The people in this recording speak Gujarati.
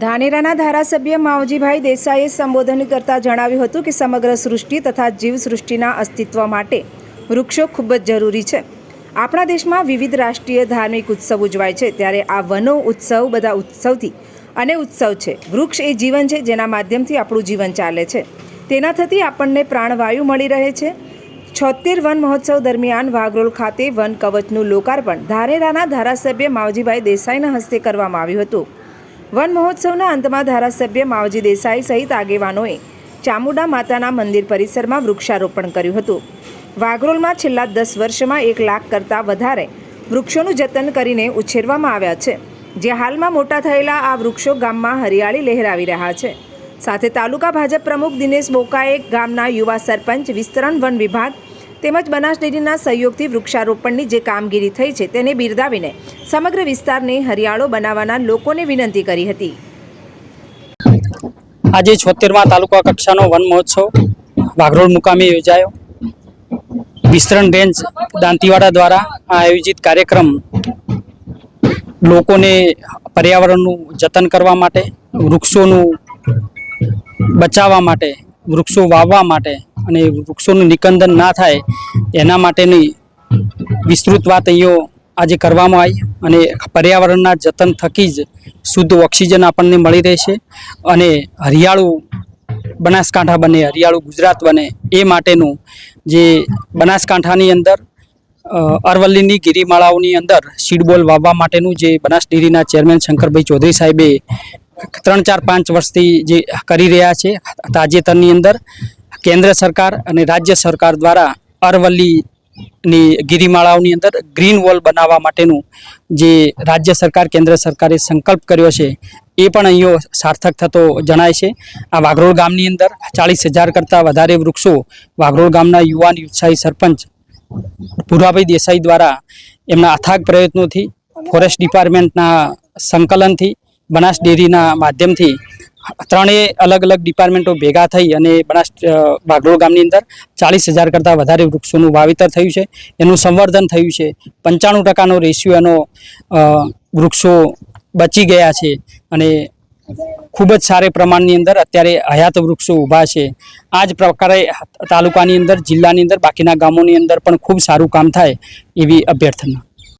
ધાનેરાના ધારાસભ્ય માવજીભાઈ દેસાઈએ સંબોધન કરતા જણાવ્યું હતું કે સમગ્ર સૃષ્ટિ તથા જીવસૃષ્ટિના અસ્તિત્વ માટે વૃક્ષો ખૂબ જ જરૂરી છે. આપણા દેશમાં વિવિધ રાષ્ટ્રીય ધાર્મિક ઉત્સવ ઉજવાય છે. ત્યારે આ વનો ઉત્સવ બધા ઉત્સવથી અને ઉત્સવ છે. વૃક્ષ એ જીવન છે જેના માધ્યમથી આપણું જીવન ચાલે છે. તેના થકી આપણને પ્રાણવાયુ મળી રહે છે. છોતેર વન મહોત્સવ દરમિયાન વાઘરોલ ખાતે વન કવચનું લોકાર્પણ ધારેરાના ધારાસભ્ય માવજીભાઈ દેસાઈના હસ્તે કરવામાં આવ્યું હતું. વન મહોત્સવના અંતમાં ધારાસભ્ય માવજી દેસાઈ સહિત આગેવાનોએ ચામુંડા માતાના મંદિર પરિસરમાં વૃક્ષારોપણ કર્યું હતું. વાઘરોલમાં છેલ્લા દસ વર્ષમાં એક લાખ કરતાં વધારે વૃક્ષોનું જતન કરીને ઉછેરવામાં આવ્યા છે, જે હાલમાં મોટા થયેલા આ વૃક્ષો ગામમાં હરિયાળી લહેરાવી રહ્યા છે. સાથે તાલુકા ભાજપ પ્રમુખ દિનેશ બોકાએ ગામના યુવા સરપંચ વિસ્તરણ વન વિભાગ તેમજ બનાસ ડેરીના સહયોગથી વૃક્ષારોપણની જે કામગીરી થઈ છે તેને બિરદાવીને સમગ્ર વિસ્તારને હરિયાળો બનાવવાના લોકોને વિનંતી કરી હતી. આજે છોતેરમાં તાલુકા કક્ષાનો વન મહોત્સવ, વાઘરોળ મુકામે યોજાયો. વિસ્તરણ રેન્જ દાંતીવાડા દ્વારા આ આયોજિત કાર્યક્રમ લોકોને પર્યાવરણનું જતન કરવા માટે, વૃક્ષોનું બચાવવા માટે વૃક્ષો વાવવા માટે અને વૃક્ષોનું નિકંદન ના થાય, એના માટેની વિસ્તૃત વાત આજે કરવામાં આવી અને પર્યાવરણના જતન થકી જ શુદ્ધ ઓક્સિજન આપણને મળી રહેશે અને હરિયાળું બનાસકાંઠા બને, હરિયાળું ગુજરાત બને, એ માટેનું જે બનાસકાંઠાની અંદર અરવલ્લીની ગિરિમાળાઓની અંદર સીડબોલ વાવવા માટેનું જે બનાસ ડેરીના ચેરમેન શંકરભાઈ ચૌધરી સાહેબે ત્રણ ચાર પાંચ વર્ષથી જે કરી રહ્યા છે. તાજેતરની અંદર કેન્દ્ર સરકાર અને રાજ્ય સરકાર દ્વારા અરવલ્લીની ગિરિમાળાઓની અંદર ગ્રીન વોલ બનાવવા માટેનું જે રાજ્ય સરકાર, કેન્દ્ર સરકારે સંકલ્પ કર્યો છે, એ પણ અહીંયો સાર્થક થતો જણાય છે. આ વાઘરોળ ગામની અંદર ચાળીસ હજાર કરતાં વધારે વૃક્ષો વાઘરોળ ગામના યુવાન ઉત્સાહી સરપંચ પુરાભાઈ દેસાઈ દ્વારા એમના અથાગ પ્રયત્નોથી, ફોરેસ્ટ ડિપાર્ટમેન્ટના સંકલનથી બનાસ ડેરીના માધ્યમથી ત્રણેય અલગ અલગ ડિપાર્ટમેન્ટો ભેગા થઈ અને બનાસ અ, ગામની અંદર ચાલીસ હજાર કરતાં વધારે વૃક્ષોનું વાવેતર થયું છે. એનું સંવર્ધન થયું છે. પંચાણું ટકાનો રેશિયો એનો વૃક્ષો બચી ગયા છે અને ખૂબ જ સારા પ્રમાણની અંદર અત્યારે હયાત વૃક્ષો ઊભા છે. આ જ પ્રકારે તાલુકાની અંદર જિલ્લાની અંદર બાકીના ગામોની અંદર પણ ખૂબ સારું કામ થાય એવી અભ્યર્થના.